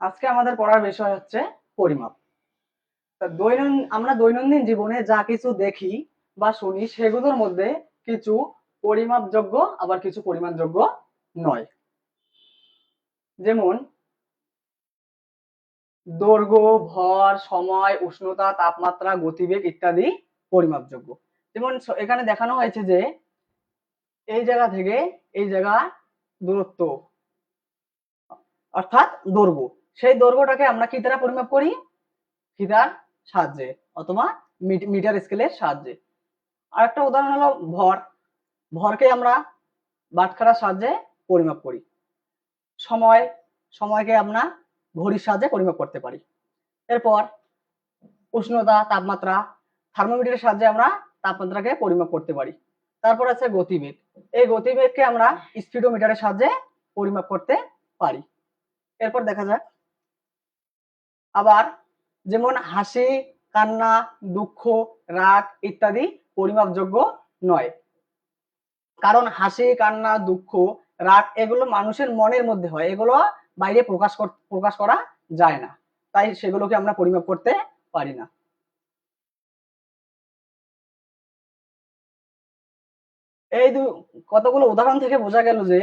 আজকে আমাদের পড়ার বিষয় হচ্ছে পরিমাপ। দৈনন্দিন, আমরা দৈনন্দিন জীবনে যা কিছু দেখি বা শুনি, সেগুলোর মধ্যে কিছু পরিমাপযোগ্য, আবার কিছু পরিমাপযোগ্য নয়। যেমন, দৈর্ঘ্য, ভর, সময়, উষ্ণতা, তাপমাত্রা, গতিবেগ ইত্যাদি পরিমাপযোগ্য। যেমন এখানে দেখানো হয়েছে যে, এই জায়গা থেকে এই জায়গা দূরত্ব, অর্থাৎ দৈর্ঘ্য। সেই দৈর্ঘ্যটাকে আমরা কি দ্বারা পরিমাপ করি? ফিতার সাহায্যে, অথবা মিটার স্কেলের সাহায্যে। আরেকটা উদাহরণ হলো ভর। ভরকে আমরা বাটখারার সাহায্যে পরিমাপ করি। সময়, সময়কে আমরা ঘড়ির সাহায্যে পরিমাপ করতে পারি। এরপর উষ্ণতা, তাপমাত্রা থার্মোমিটারের সাহায্যে আমরা তাপমাত্রাকে পরিমাপ করতে পারি। তারপর আছে গতিবেগ। এই গতিবেগকে আমরা স্পিডোমিটারের সাহায্যে পরিমাপ করতে পারি। এরপর দেখা যাক আবার যেমন হাসি, কান্না, দুঃখ, রাগ ইত্যাদি পরিমাপযোগ্য নয়। কারণ হাসি, কান্না, দুঃখ, রাগ এগুলো মানুষের মনের মধ্যে হয়, এগুলো বাইরে প্রকাশ প্রকাশ করা যায় না। তাই সেগুলোকে আমরা পরিমাপ করতে পারি না। এই কতগুলো উদাহরণ থেকে বোঝা গেল যে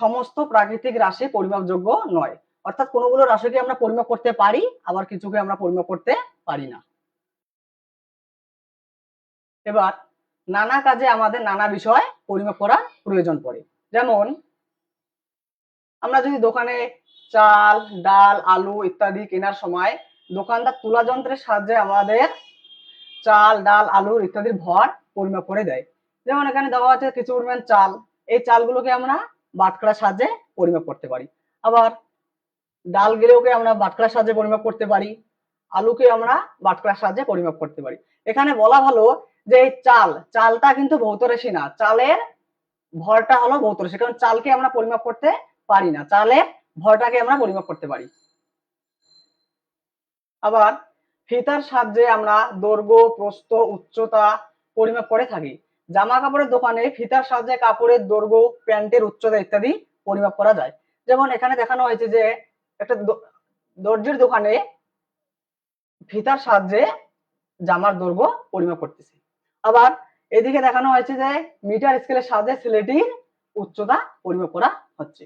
সমস্ত প্রাকৃতিক রাশি পরিমাপযোগ্য নয়। অর্থাৎ কোনগুলো রাশিকে আমরা পরিমাপ করতে পারি, আবার কিছুকে আমরা পরিমাপ করতে পারি না। এবার নানা কাজে আমাদের নানা বিষয় পরিমাপ করা প্রয়োজন পড়ে। যেমন, আমরা যদি দোকানে চাল, ডাল, আলু ইত্যাদি কেনার সময় দোকানদার তুলা যন্ত্রের সাহায্যে আমাদের চাল, ডাল, আলু ইত্যাদির ভর পরিমাপ করে দেয়। যেমন এখানে দেওয়া আছে কিছু পরিমাণ চাল। এই চালগুলোকে আমরা বাটখারার সাহায্যে পরিমাপ করতে পারি। আবার ডালগুলোকে আমরা বাটখারার সাহায্যে পরিমাপ করতে পারি, আলুকে আমরা বাটখারার সাহায্যে পরিমাপ করতে পারি। এখানে বলা ভালো যে চাল, চালটা কিন্তু ভৌত রাশি না। চালের ভরটা হলো ভৌত রাশি, কারণ চালকে আমরা পরিমাপ করতে পারি না। চালের ভরটাকে আমরা পরিমাপ করতে পারি। আবার ফিতার সাহায্যে আমরা দৈর্ঘ্য, প্রস্থ, উচ্চতা পরিমাপ করে থাকি। জামা কাপড়ের দোকানে ফিতার সাহায্যে কাপড়ের দৈর্ঘ্য, প্যান্টের উচ্চতা ইত্যাদি পরিমাপ করা যায়। যেমন এখানে দেখানো হয়েছে যে একটা দর্জির দোকানে ফিতার সাহায্যে জামার দৈর্ঘ্য পরিমাপ করতেছে। আবার এদিকে দেখানো হয়েছে যে মিটার স্কেলের সাহায্যে ছেলেটির উচ্চতা পরিমাপ করা হচ্ছে।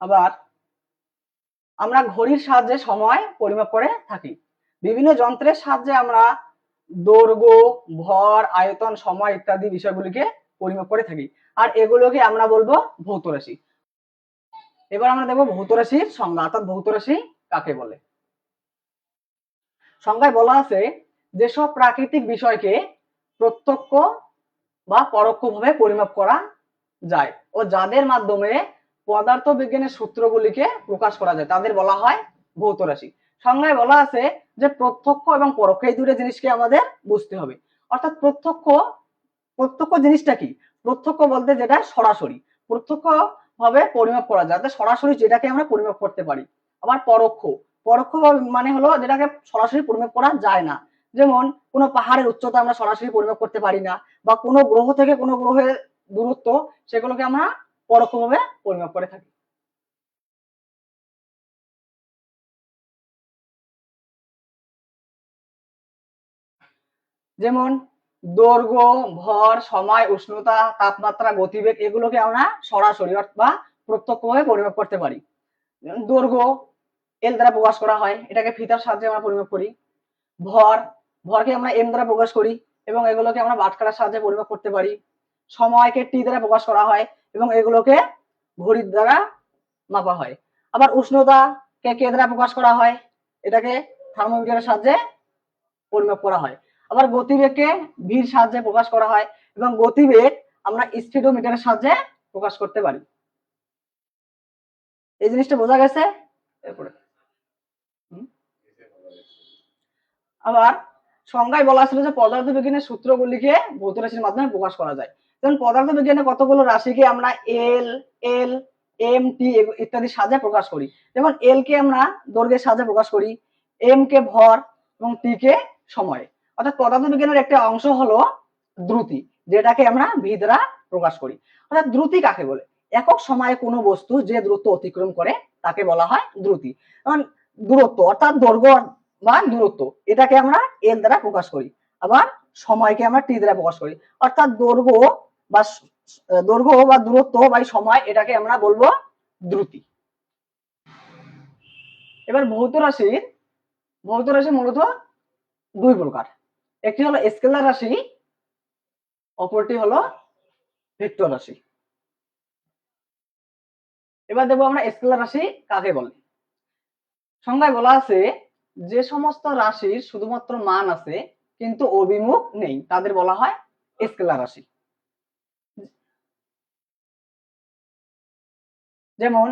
আবার আমরা ঘড়ির সাহায্যে সময় পরিমাপ করে থাকি। বিভিন্ন যন্ত্রের সাহায্যে আমরা দৈর্ঘ্য, ভর, আয়তন, সময় ইত্যাদি বিষয়গুলিকে পরিমাপ করে থাকি। আর এগুলোকে আমরা বলব ভৌত রাশি। এবার আমরা দেখব ভৌত রাশির সংজ্ঞা, অর্থাৎ ভৌত রাশি কাকে বলে? সংজ্ঞায় বলা আছে যেসব প্রাকৃতিক বিষয়কে প্রত্যক্ষ বা পরোক্ষভাবে পরিমাপ করা যায় ও যাদের মাধ্যমে পদার্থ বিজ্ঞানের সূত্রগুলিকে প্রকাশ করা যায়, তাদের বলা হয় ভৌত রাশি। সংজ্ঞায় বলা আছে যে প্রত্যক্ষ এবং পরোক্ষ, এই দুটো জিনিসকে আমাদের বুঝতে হবে। অর্থাৎ প্রত্যক্ষ প্রত্যক্ষ জিনিসটা কি? প্রত্যক্ষ বলতে যেটা সরাসরি। প্রত্যক্ষ ভাবে পরিমাপ করা যায়। সরাসরি যেটাকে আমরা পরিমাপ করতে পারি। আবার পরোক্ষ। পরোক্ষ মানে হলো যেটাকে সরাসরি পরিমাপ করা যায় না। যেমন কোনো পাহাড়ের উচ্চতা আমরা সরাসরি পরিমাপ করতে পারি না বা কোনো গ্রহ থেকে কোনো গ্রহের দূরত্ব সেগুলোকে আমরা পরোক্ষভাবে পরিমাপ করে থাকি। যেমন দৈর্ঘ্য, ভর, সময়, উষ্ণতা, তাপমাত্রা, গতিবেগ এগুলোকে আমরা সরাসরি বা প্রত্যক্ষভাবে পরিমাপ করতে পারি। দৈর্ঘ্য এল দ্বারা প্রকাশ করা হয়, এটাকে ফিতার সাহায্যে আমরা পরিমাপ করি। ভর, ভরকে আমরা এম দ্বারা প্রকাশ করি এবং এগুলোকে আমরা বাটখারার সাহায্যে পরিমাপ করতে পারি। সময়কে টি দ্বারা প্রকাশ করা হয় এবং এগুলোকে ঘড়ির দ্বারা মাপা হয়। আবার উষ্ণতা কে কে দ্বারা প্রকাশ করা হয়, এটাকে থার্মোমিটারের সাহায্যে পরিমাপ করা হয়। আবার গতিবেগকে ভির সাহায্যে প্রকাশ করা হয় এবং গতিবেগ আমরা স্পিডোমিটারের সাহায্যে প্রকাশ করতে পারি। এই জিনিসটা বোঝা গেছে? আবার সংজ্ঞায় বলা ছিল যে পদার্থ বিজ্ঞানের সূত্রগুলিকে ভৌত রাশির মাধ্যমে প্রকাশ করা যায়। যেমন পদার্থ বিজ্ঞানে কতগুলো রাশিকে আমরা এল এল এম টি ইত্যাদির সাহায্যে প্রকাশ করি। যেমন এল কে আমরা দৈর্ঘ্যের সাহায্যে প্রকাশ করি এম কে ভর এবং টি কে সময়। অর্থাৎ পদার্থ বিজ্ঞানের একটা অংশ হলো দ্রুতি, যেটাকে আমরা ভি দ্বারা প্রকাশ করি। অর্থাৎ দ্রুতি কাকে বলে? একক সময়ে কোনো বস্তু যে দ্রুত অতিক্রম করে, তাকে বলা হয় দ্রুতি। যেমন দূরত্ব, অর্থাৎ দৈর্ঘ্য বা দূরত্ব, এটাকে আমরা এল দ্বারা প্রকাশ করি। আবার সময়কে আমরা টি দ্বারা প্রকাশ করি। অর্থাৎ দৈর্ঘ্য বা দৈর্ঘ্য বা দূরত্ব বা সময় এটাকে আমরা বলব দ্রুতি। এবার ভৌত রাশির ভৌত রাশি মূলত দুই প্রকার। একটি হলো স্কেলার রাশি, অপরটি হলো ভেক্টর রাশি। এবার দেখব আমরা স্কেলার রাশি কাকে বলে? সংজ্ঞায় বলা আছে, যে সমস্ত রাশির শুধুমাত্র মান আছে, কিন্তু অভিমুখ নেই, তাদের বলা হয় স্কেলার রাশি। যেমন,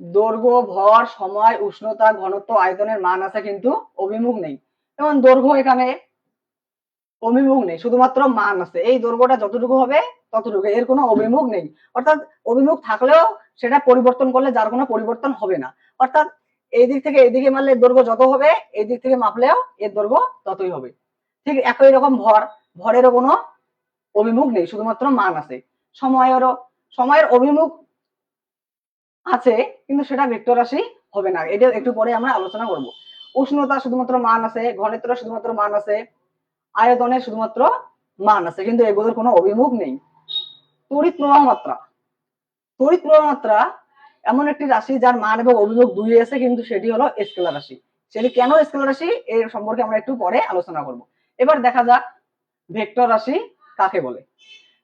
দৈর্ঘ্য, ভর, সময়, উষ্ণতা, ঘনত্ব, আয়তনের মান আছে, কিন্তু অভিমুখ নেই। যেমন দৈর্ঘ্য এখানে অভিমুখ নেই, শুধুমাত্র মান আছে। এই দৈর্ঘ্যটা যতটুকু হবে ততটুকু, এর কোনো অভিমুখ নেই। অর্থাৎ অভিমুখ থাকলেও সেটা পরিবর্তন করলে যার কোনো পরিবর্তন হবে না। অর্থাৎ এই দিক থেকে এইদিকে মারলে দৈর্ঘ্য যত হবে, এই দিক থেকে মাপলেও এর দৈর্ঘ্য ততই হবে। ঠিক একই রকম ভর, ভরেরও কোনো অভিমুখ নেই, শুধুমাত্র মান আছে। সময়েরও, সময়ের অভিমুখ আছে, কিন্তু সেটা ভেক্টর রাশি হবে না। এটা একটু পরে আমরা আলোচনা করব। উষ্ণতা শুধুমাত্র মান আছে ঘনত্ব শুধুমাত্র মান আছে, আয়তনের শুধুমাত্র মান আছে, কিন্তু এগুলোর কোনো অভিমুখ নেই। তড়িৎ প্রবাহ মাত্রা। তড়িৎ প্রবাহ মাত্রা এমন একটি রাশি যার মান এবং অভিমুখ দুই আছে, কিন্তু সেটি হলো স্কেলার রাশি। সেটি কেন স্কেলার রাশি? এর সম্পর্কে আমরা একটু পরে আলোচনা করব। এবার দেখা যাক ভেক্টর রাশি কাকে বলে।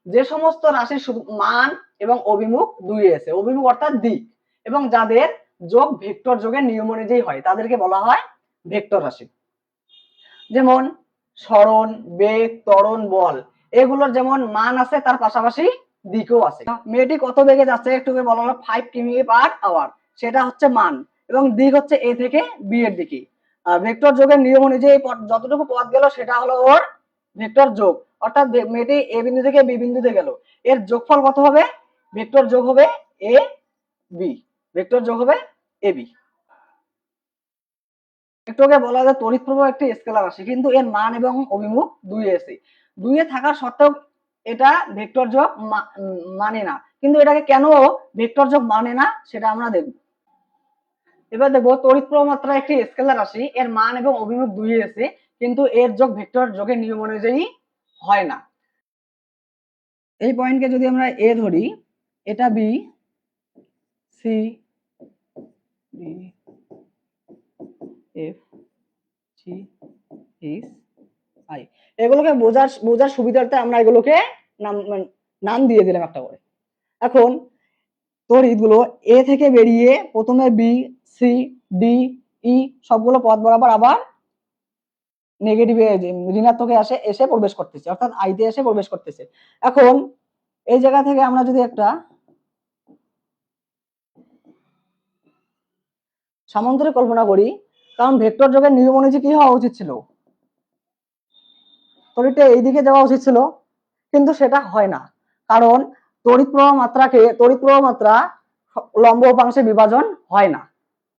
যে সমস্ত রাশির মান এবং অভিমুখ দুই আছে, অভিমুখ অর্থাৎ দিক, এবং যাদের যোগ ভেক্টর যোগের নিয়ম অনুযায়ী হয়, তাদেরকে বলা হয় ভেক্টর রাশি। যেমন সরণ বেগ, ত্বরণ, বল, এগুলোর যেমন মান আছে, তার পাশাপাশি দিকও আছে। মেয়েটি কত বেগে যাচ্ছে একটু বলা হলো ফাইভ কিমি পার আওয়ার সেটা হচ্ছে মান, এবং দিক হচ্ছে এ থেকে বি এর দিকে। ভেক্টর যোগের নিয়ম অনুযায়ী যতটুকু পথ গেল, সেটা হলো ওর ভেক্টর যোগ। অর্থাৎ মেয়েটি এ বিন্দু থেকে বি বিন্দুতে গেল। এর যোগফল কত হবে? ভেক্টর যোগ হবে এ বি ভেক্টর যোগ হবে এ বি একটু আগে বলা যায় তড়িৎ প্রবাহ একটি স্কেলার রাশি, কিন্তু এর মান এবং অভিমুখ দুই আছে দুইয়ে থাকা সত্ত্বেও এটা ভেক্টর যোগ মানে না। কিন্তু এটাকে কেন ভেক্টর যোগ মানে না, সেটা আমরা দেখব। এবার দেখব তড়িৎ মাত্রা একটি স্কেলার রাশি, এর মান এবং অভিমুখ দুই আছে কিন্তু এর যোগ ভেক্টর যোগের নিয়ম অনুযায়ী হয় না। এই পয়েন্টকে যদি আমরা এ ধরি, এটা B C D F G H I এগুলোকে বোঝার বোঝার সুবিধার্থে আমরা এগুলোকে নাম মানে নাম দিয়ে দিলাম একটা করে। এখন তড়িৎ গুলো এ থেকে বেরিয়ে প্রথমে বি সি ডি ই সবগুলো পথ বরাবর আবার নেগেটিভে ঋণাত্মকে আসে, এসে প্রবেশ করতেছে, অর্থাৎ আইতে এসে প্রবেশ করতেছে। এখন এই জায়গা থেকে আমরা যদি একটা সামান্তরিক কল্পনা করি কারণ ভেক্টর যোগের নিয়ম কি হওয়া উচিত ছিল? তড়িৎটা এইদিকে যাওয়া উচিত ছিল, কিন্তু সেটা হয় না। কারণ তড়িৎ প্রবাহ মাত্রাকে, তড়িৎ প্রবাহ মাত্রা লম্ব উপাংশে বিভাজন হয় না।